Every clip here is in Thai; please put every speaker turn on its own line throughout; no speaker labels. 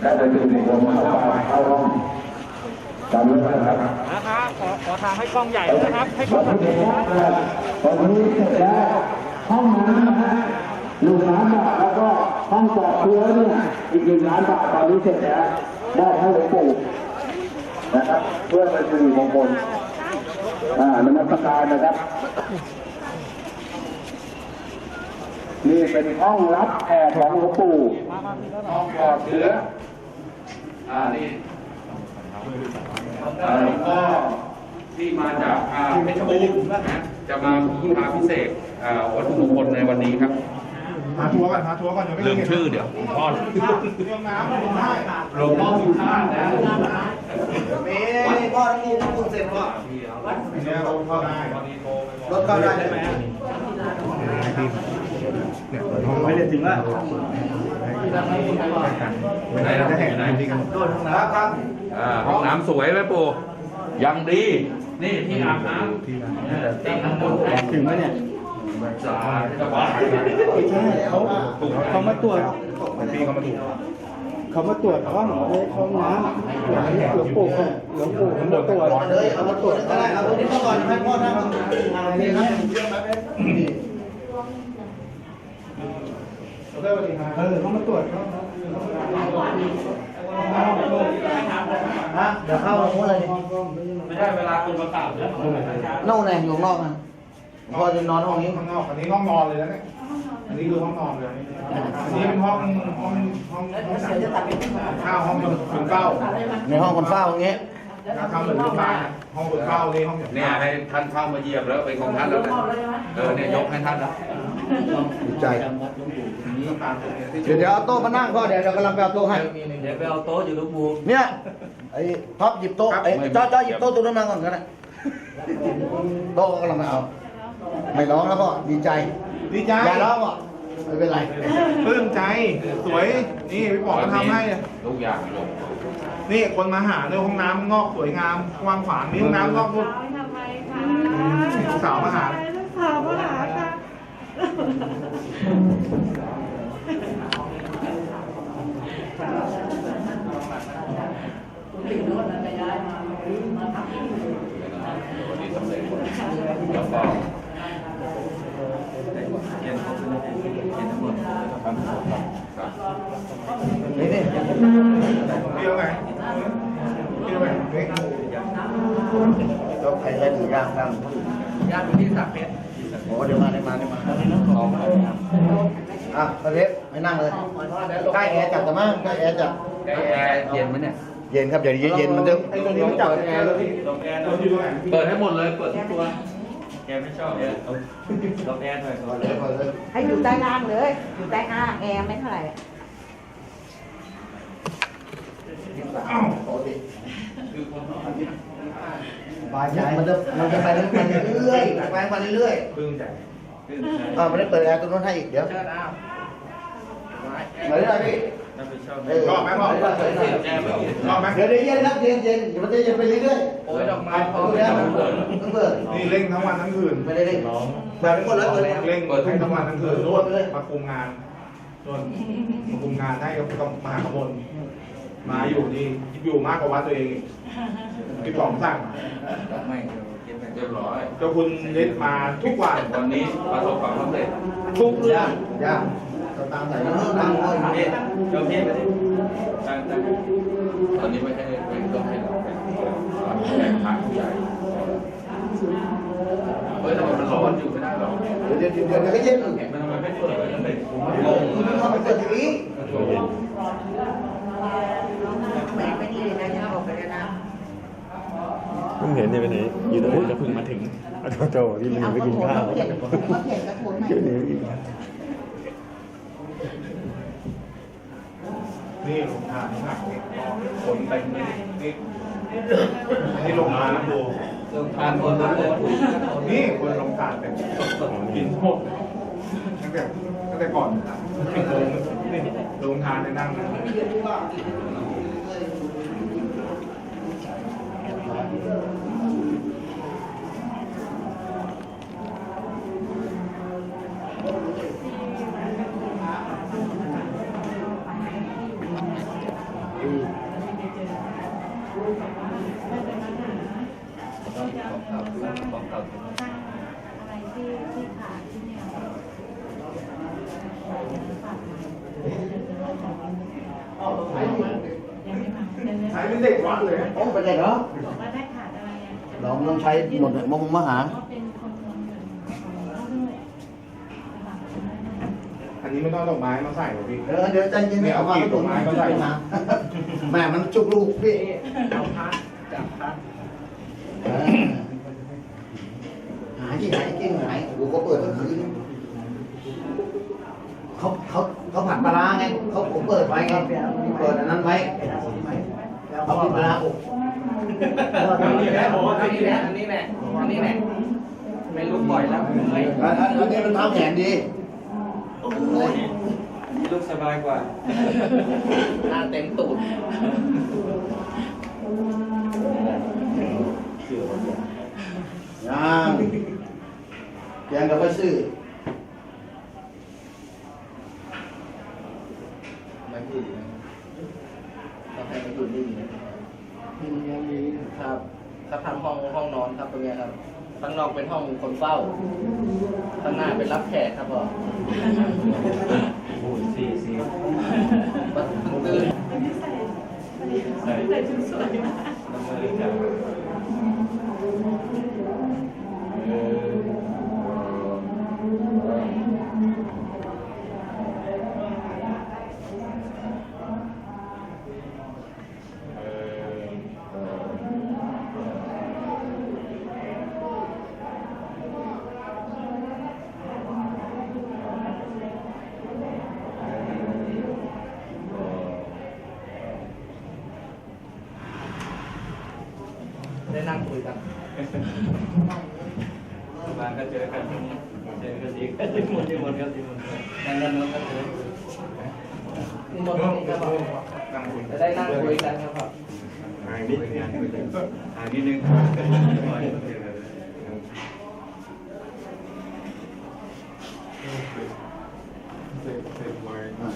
ไก่พิธีได้ไปถึงในวงเข้าไปเข้าห้องจำไว้นะครับ
นะครับขอขอทางให้กล้องใหญ่ด้วยนะครับ ให้กล้อง
วันนี้วันนี้เสร็จแล้ว ห้องน้ำนะฮะหนึ่งล้านบาทแล้วก็ห้องปลอดเชื้อเนี่ยอีกหนึ่งล้านบาทตอนนี้เสร็จแล้วได้ให้หลวงปู่นะครับ เพื่อเป็นสิริมงคลอ่านมัสการนะครับ นี่เป็นห้องรับแขกของหลวงปู่ห้องปลอดเชื้ออ่านี่
เอ่อหลวงพ่อที่มาจากอ่าเพชรบูรณ์นะจะมาพาพิเศษอ่าวัตถุมงคลในวันนี้ครับ
หาทัวร์ก่อนหาทัวร์ก่อนเดี๋ยวไม่
ลืม
เห็น
ชื่อเดี๋ยวหลวงพ่อ
เรื่องน้ำไม่ได้
หลวงพ่อสุชาตินะ
พ่อทั้งนี้ทั้งคุณเสร็จพ่อ
เนี่ยเราเข้าได้
รถเข้าได้ ใช่ไหม
ไม่ได้จริงว่า
ไหนนะไหน
ครับครับ
อ่าห้องน้ำสวยไหมปู่ยังดี นี่ที่อาบน้ำที่น้ำมนต์
ถึงไหมเนี่ย
สาธุว่า
ใช่เขาเขามาตรวจพี่เขามาถูก
เขามาตรวจห้องเลยห้องน้ำหลวงปู่เขาหลวงปู่เขามาตรวจ
เลยเอามาตรวจก็ได้เอาตรงนี้มาก่อนให้พ่อนั่งนี่ครับ
เรื่ออะไรมา
เออเขามาตรวจเขา
ฮะเดี๋ยวเข้าห้องเลย
ไม่ได้เวลาคุณประกาศแล้ว
น่นไงอยู่นอกนะพอจะนอนห้องนี้
ข้างนอกอันนี้ห้องนอนเลยนะเนี่ยอันนี้คือห้องนอนเลยอันนี้เป็นห้องห้องห้องข้าวห้องคนเฝ้า
ในห้องคนเฝ้าอย่างเงี้ย
ทำเหมือนโรงพยาบาลห้องคนเฝ้านี่ห้องอย่าง
เนี่ยให้ท่านเข้ามาเยี่ยมแล้วเป็นของท่านแล้วนะเออเนี่ยยกให้ท่านแล้ว
ดีใจ เดี๋ยวเดี๋ยวเอาโต๊ะมานั่งพ่อเดี๋ยวเรากำลังไปเอาโต๊ะให้
เดี๋ยวไปเอาโต๊ะอยู่ลูกบู
เนี่ยไอ้ท็อปหยิบโต๊ะไอ้จ้อจ้อหยิบโต๊ะตัวนั้นมาก่อนก็ได้โต๊ะกำลังมาเอา ไม่ร้องแล้วพ่อดีใจ
ดีใจ
อย่าร้องอะไม่เป็นไร
ปลื้มใจสวยนี่พี่ป๋องทำให้
ทุกอย่างยก
นี่คนมาหาในห้องน้ำนอกสวยงามกว้างขวางมีห้องน้ำนอกนู่น
ทำไมคะ
ลูกสาวมาหา
ลูกสาวมาหาค่ะ
นี้สำเร็จแล้วก็
นี่นี่
เที่ยวไหนเที่ยวไหนเฮ้ย
ก็ใครใช้ถุงยางกัน
ญาติที่สักเพชร
โอ้เดี๋ยวมาเดี๋ยวมาเดี๋ยวมาอะประเภทไม่นั่งเลยใกล้แอร์จัดแต่มั้งใกล้แอร์จัด
แอร์เย็นไหมเนี่ย
เย็นครับเดี๋ยวเย็นๆมันจะ
ไอ้ตัวนี้มันจับแอร์เลยพี่
ลงแอร์หน่
ตั
อ
วยอยู่ตรงไหน
เปิดให้หมดเลยเปิดทุกตัว
แกไม่ชอบแอร์เอาลงแอร์หน่อยก่อน
ให้อยู่ใต้ล่างเลย อยู่ใต้อ่างแอร์ไม่เท่าไหร่
อ้าว
บายใจมันจะมันจะไปเรื่อยๆไปไปเรื่อย
ปลื้มใจ
ๆอ่าไม่ได้เปิดแอร์ตัวนู้นให้อีกเดี๋ยวมาเรื่อยๆพี่
ชอบไหมพ่อชอบไหม
เดี๋ยวเดี๋ยวเย็นครับเย็นเย็นเดี๋ยวมันจะเย็นไปเรื่อย
โอ้ยดอกไม้
ๆ
พอ
เอา
ไม่
แล้
ได้
ว
เปิด
ต้องเปิด
นี่เร่งทั้งวันทั้งคืน
ไม่ได้เล่นเปิดไปหมดแล้วเปิดแล้ว
เร่งเปิดทั้งวันทั้งคืนรวดเลยมาคุมงานรวดมาคุมงานให้กับกับมหาขบวนมาอยู่นี่อยู่มากกว่าวัดตัวเองอีกพี่ป๋องสั่ง
ไม่เรียบร้อย
เจ้าคุณเล็ดมาทุกวัน
วันนี้ประสบความสำเร็จ
ทุกเรื่
ย่า
อง
ย่า ตามใส่น้ำตามเลย
เพชรเจ้าเพชรไปดิตั้งตั้ง
ตอนนี้ไม่ให้ไม่ต้องให้เราเป็นแข่งขันผู้ใหญ่เฮ้ยทำไมมันร้อนอยู่ไม่ได้หรอก
เดี๋ยวเดี๋ยวเดี๋ยวก็เย็นอีก
มันทำไมไม่เปิดไว้ตั้งแต่ผมงง
คุณเข้าไปเปิดทีวี
แม่ไม่ดีเลยนะยังบอกไปเพิ่
งเห็นเนี่ยไปไหนอยู่ตรงนู้จะเพิ่งมาถึงโตโตที่มันไปกินข้าว
เขียนเขาเขียนกระทุนให้
เดี๋ยวนี้กินข้า
งหักคนเต็มเลยนี่อันนี้ลงทานนะครู
ลงทานคนนั้นเลย
นี่คนลงทานแต่กินหมดตั้งแต่ตั้งแต่ก่อนปิดโรงนี่ลงทานในนั่งนะ เด็กวัดเลย
โอ้ไปเลยเหรอ
บอกว่าได้ขาดอะไรอะ
เราต้องใช้หมดเลยมงมหา
ก็เป็นคนเมืองเขาด้วย
อันนี้ไม่ต้องดอกไม้มาใส่หรอพี่
เออเดี๋ยวใจเย็น
เนี่ยเอา
มา
กีบดอกไม้มาใส่
มาแม่มันจุกลูกพี่
เอาพัดจับพัด
เออหายที่หายจริงหายโอ้โหเขาเปิดตั้งคืนเขาเขาเขาผัดปลาร้าไงเขาผมเปิดไว้ไงเปิดอันนั้นไว้ เขาปิดปลาร้าอก
อันนี้แหละอันนี้แหละอันนี้แหละอันนี้แหละไม่ลุกบ่อยแล้วไม่
อันอันอันนี้มันเท้าแขนดีโอ้ย
ลูกสบายกว่า
หน้าเต็มตูด
ยังยังกับไปซื้อ
ไม่พูดนะต้องให้มันดูดีนะรับครับทำห้องห้องนอนครับตรงเนี้ยครับ ข้างนอกเป็นห้องคนเฝ้า ข้างหน้าเป็นรับแขกครับพ่อ
โอ้ยสี่สี่
มันตื่น
ใส่
ใส่ชุดสวยมาก
น้ำมือจับเออ
ได้นั่งคุยกัน
มาก็เจอกันเจอกันอีก็ที่หมดที่มดครับที่หมด
นั่งกันนู้นก็เจอนี่มดนี่ครับพ่อ
นั่งคุย
จะได้นั่งคุยกันครับพ่อ
ห่างนิดนึงห่างนิดนึง
อะ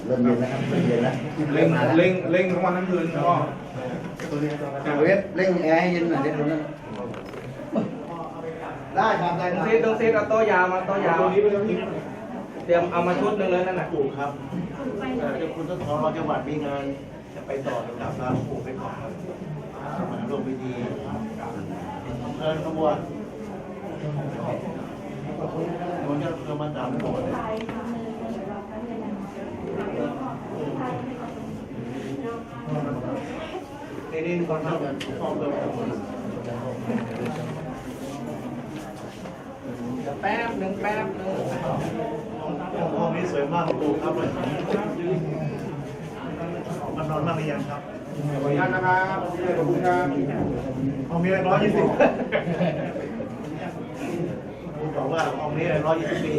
เริ่มเย็นแล้วครับเริ่มเย็นแล้ว
เร่งเร่งเร่งทั้งวันทั้งคืนก็
เว็บเร่งแอร์ให้เย็นหน่อยเด็กคนนั้นได้ครับได้
ต
ค
ร
รั
ง
บ
ซีตรงซีเอาโต๊ะยาวมาโต๊ะยาว
ตัวนี้ไปแล้วนี่
เตรียมเอามาชุดหนึงเลยนั่นน่ะ
ปลูกครับเจ้าคุณต้นทองเราจังหวัดมีงานจะไปต่อลำดับแล้วปลูกไปก่อนครับมาร่วมพิธีเชิญขบวนมันจะจะมมาจากโบสถ์ นี่นี่ก่อนทำกันพ่อเพิ่มเติม
เดี๋ยวแป๊บหนึ่งแป๊บหนึ่ง
ห้องนี้สวยมากปูครับเลยมันนอนมากหรือยังครับ
ขออนุญาตนะครับขอบคุณครับ
ห้องนี้ร้อยยี่สิบคุณบอกว่าห้องนี้ร้อยยี่สิบปี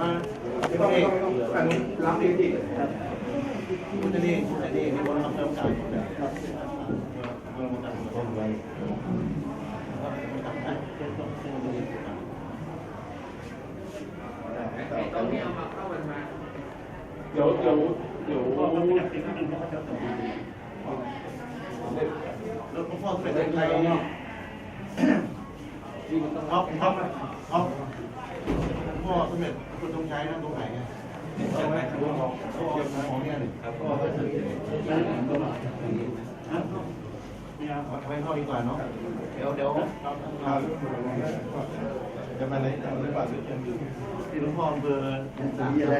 มา
ไม่ต้องไม่ต้ององอันนี้รับดีจ
เติมการ
เดี๋ยวเดี๋ยวเดี๋ยว
แล้วพ่อเป็นใครเนี่ยท็อปท็อปท็อพ่อสมเด็จคุณต้องใช้นั่งตรงไหนเนี่ย ใช่ไหมของของเนี่ยครับพ่อก็คือทำให้พ่อดีกว่าเนาะเดี๋ยวเดี๋ยว จะมาไหนจะมาไหนที่หลวงพ่ออำเภอ
สีอะไร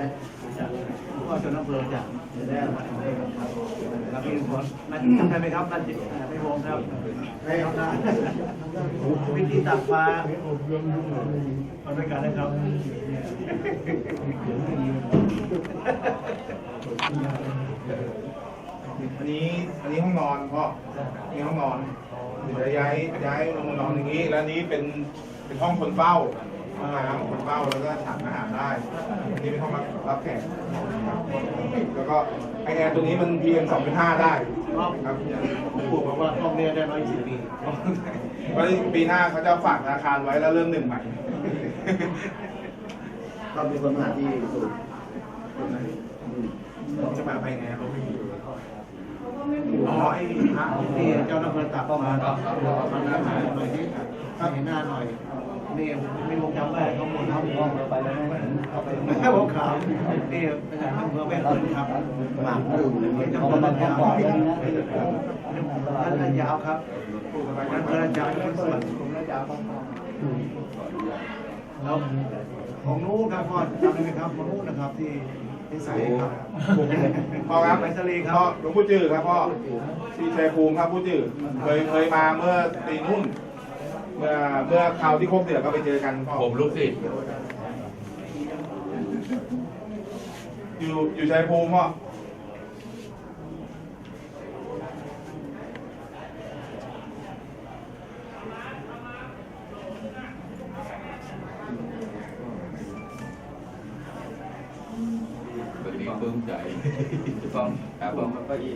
หลวงพ่อชนอำเภอจากได้มาทำให้ครับแล้วมีคนนั่นจำไหมครับนั่นจิตไม่โฮมครับ
ให้เขาได้
วิธีตักปลาทำด้วยกันนะครับ
อันนี้อันนี้ห้องนอนพ่อนี่ห้องนอนจะย้ายย้ายลงมานอนอย่างนี้ แล้วนี้เป็น เป็นห้องคนเฝ้าห้องน้ำคนเฝ้าแล้วก็ฉันอาหารได้อันนี้เป็นห้องรับรับแขกแล้วก็ไอแอร์ตัวนี้มัน PM 2.5 ได้ครับ
ผมพูดบอกว่าห้องเนี้ได้ร้อยสิบปี
เพราะปีหน้าเขาจะฝากธนาคารไว้แล้วเริ่มหนึ่งใหม่
ก็มีคนมาหาที่สูตร
จะมาไปไงเขาไม่อยู่
อ๋อไอ้พระที่เจ้าหน้าที่ตักเข้ามาครับมาหาหน่อยที่
ครับเห็นหน้าหน่อย นี่ไม่รู้จำได้ข้อมูลครับผมไปแล้วไม่ไม่บอกข่าวนี่ประชาชนเมืองแม่คนครับมากจะคนละยาวท่านละยาวครับท่านละยาวเป็นส่วนแล้วของนู้นครับพ่อจำได้ไหมครับของนู้นนะครับที่ที่ใส่ครับ
พ่อครับ
ไปทะเลค
พ่อ
รับ
หลวงปู่จือครับพ่อที่ชัยภูมิครับปู่จือเคยเคยมาเมื่อปีนุ่น เมื่อเมื่อคราวที่โคกเสือก็ไปเจอกันพ่อ
ผมลูกศิษย์
อยู่อยู่ชัยภูมิพ่อ
วันนี้ปลื้มใจต้องครับผมก็อี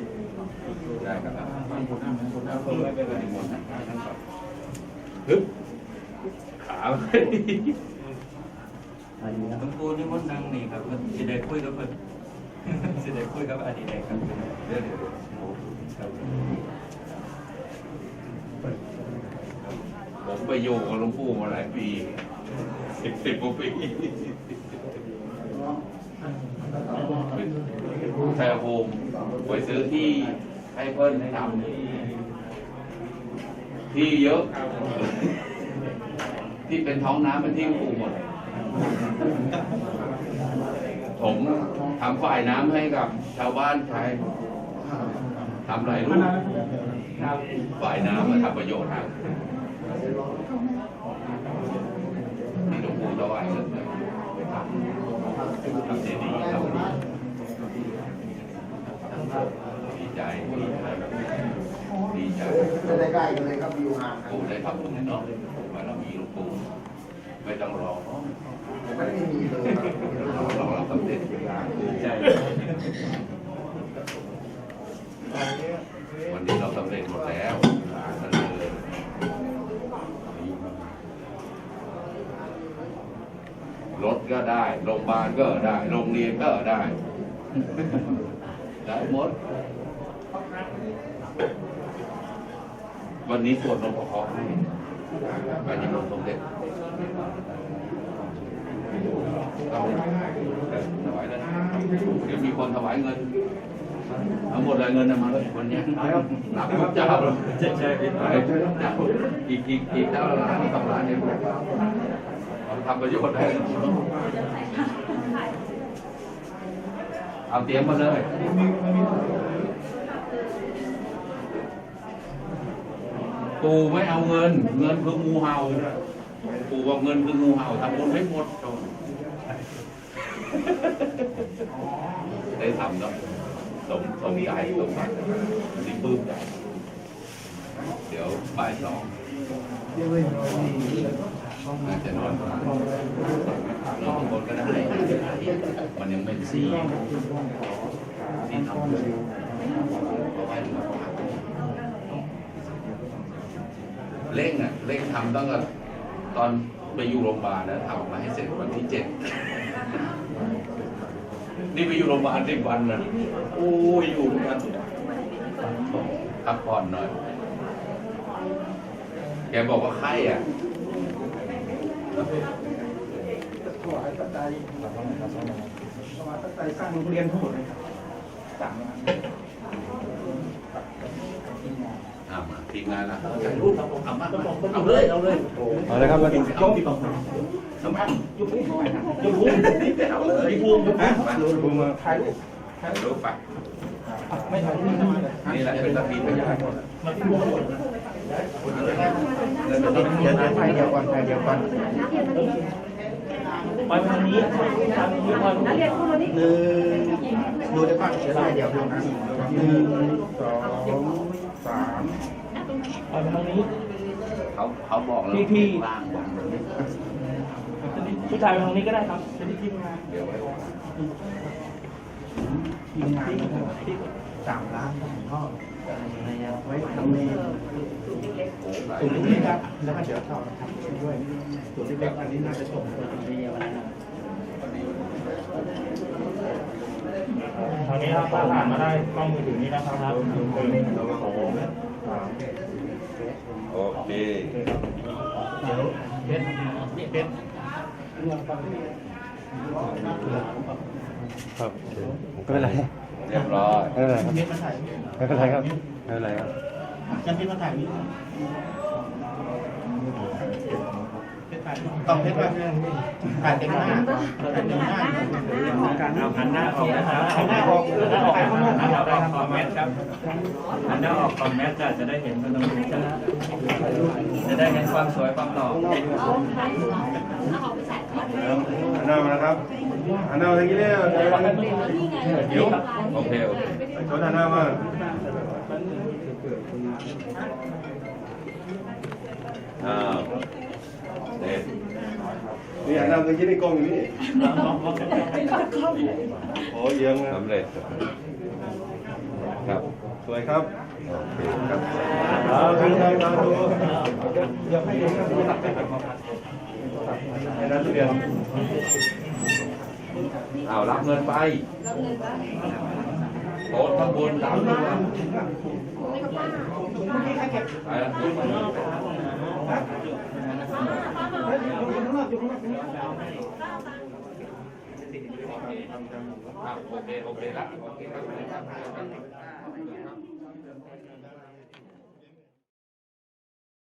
ได้ครับ ไม่เป็นไรหมดนะฮึบขาเลย
หลวงปู่นี่มดนั่งนี่ครับมันสิได้คุยกับเพิ่นสิได้คุยกับอดีตครับ
เดี๋ยวเดี๋ยวผมไปอยู่กับหลวงปู่มาหลายปีสิบสิบกว่าปีแชร์โฮมไปซื้อที่ให้เพิ่นให้ทำนี่ ที่เยอะ ที่เป็นท้องน้ำเป็นที่หลวงปู่หมด ผมทำฝ่ายน้ำให้กับ ชาวบ้านใช้ทำหลายรูปฝ่ายน้ำมาทำประโยชน์ทางที่หลวงปู่ถวายเงินไปทำทำเจดีย์ทำดีใจ ดีใจ
ไม่ได้ใกล้กันเลยครับอยู่ห่างกัน
ปู่ได้ทำบุญเนาะบารมีหลวงปู่ไม่ต้องรอ
ไม่ได้มีเลยครับ
เราเราสำเร็จภูมิใจวันนี้เราสำเร็จหมดแล้วนั่นเลยรถก็ได้ โรงพยาบาลก็ได้ โรงเรียนก็ได้ ได้หมด วันนี้สวดนพเคราะห์ให้ไปยังสมเด็จเอาถวายแล้วนเดี๋ยวมีคนถวายเงินเอาหมดเลยเงินน่ะมาเลยวันเนี้ยหลับทุกเจ้าเลย
ใช่ใช่พี่
เจ้าอีกอีกอีกเจ้าละล้านสองล้านเนี่ยเราทำประโยชน์ได้เอาเตรียมมาเลย ปู่ไม่เอาเงิน เงินคืองูเห่าปู่บอกเงินคืองูเห่าทำบุญให้หมดจบได้ทำเนาะสมสมใจสมบัตินี่ปลื้มใจเดี๋ยวบ่ายสองน่าจะนอนนอนบนก็ได้มันยังเป็นซี่ซี่ทำเอาไว้ดู เร่งอะเร่งทำตั้งแต่ตอนไปอยู่โรงพยาบาลนะทำออกมาให้เสร็จวันที่เจ็ดนี่ไปอยู่โรงพยาบาลสิบวันนะโอ้ยอยู่ทุกวันพักผ่อนหน่อย แกบอกว่าไข้อะ
ถวายปัจจัยถวายปัจจัยสร้างโรงเรียนทั้งหมดเลยครับสั่งมา
อ่ามาทีมงานละถ่ายรูปครับผมเอามาเอาเลยเอาเลย
เอาเลยครับมาถึง
เอาที่ตรงสมัครยุบยุบยุบเอาเลยภูมิฮะมา
ดูมาถ่ายรูป
ถ่ายรูปไป
ไม่ถ่ายรูปทำไมเลย
นี่แหละเป็นระเบียบประหยัด
มาที่วงหมด
เงินเป็น
เดี๋ยวเดี๋ยวถ่ายเดียวก่อนถ่ายเดียวก่อนไปทางนี้ทางนี้ก่อน
นักเรียนคู่นี้
หนึ่งดูได้ป่ะเดี๋ยวถ่ายเดียวดูนะหนึ่งสองสามไปทางนี้
เขาเขาบอกแล้ว
พี่พี่
ล่างบอกเลย
ผู้ชายไปทางนี้ก็ได้ครับจะได้ทีมงาน
เดี๋ยวไว้
ทีมงานที่สามล้านของพ่อไว้ทำเมน
โอ้หลาย
ส่วนเล็กๆครับแล้วก็เดี๋ยวเขาทำด้วยส่วนเล็กๆอันนี้น่าจะส่งไปที่วันนั้ น
ทางนี้ครับถ้าผ่านมาได้กล้องมือถือนี้นะครับครับหนึ่งสองสาม
โอเค
ดี๋ยวเพชรนี่เพชร
ครับไม่เป็นไร
เรียบร้อย
ไม่เป็นไรครับ
เพชรมาถ่าย
ไม่เป็นไรครับไม่เป็นไรครับ
กันเพชรมาถ่ายนี่เพชรถ่าย ต้องเพชรมาถ่ายเต็มหน้าถ่ายเต็มหน้า
เอาหันหน้าออกนะครับ
หันหน้าออก
หันหน้าออกหันหน้าออกคอมเมนต์ครับหันหน้าออกคอมเมนต์จะจะได้เห็นมันตรงนี้จะจะได้เห็นความสวยความหล่อ
หันหน้ามานะครับหันหน้ามาทางนี้เลย
เดี๋ยวโอเคโอเค
ชนหันหน้ามาอ้าวเด็ด นี่หันหน้าทางนี้ในกล้องอยู่นี่โอ้เอียงนะ
สำเร็จครับ
สวยครับครับเอาทางทางทางดูให้นักเรียน
เอารับเงินไปโต๊ะข้างบนสามตัวไปแล้ว ครับโอเคโอเคละโอเคครับ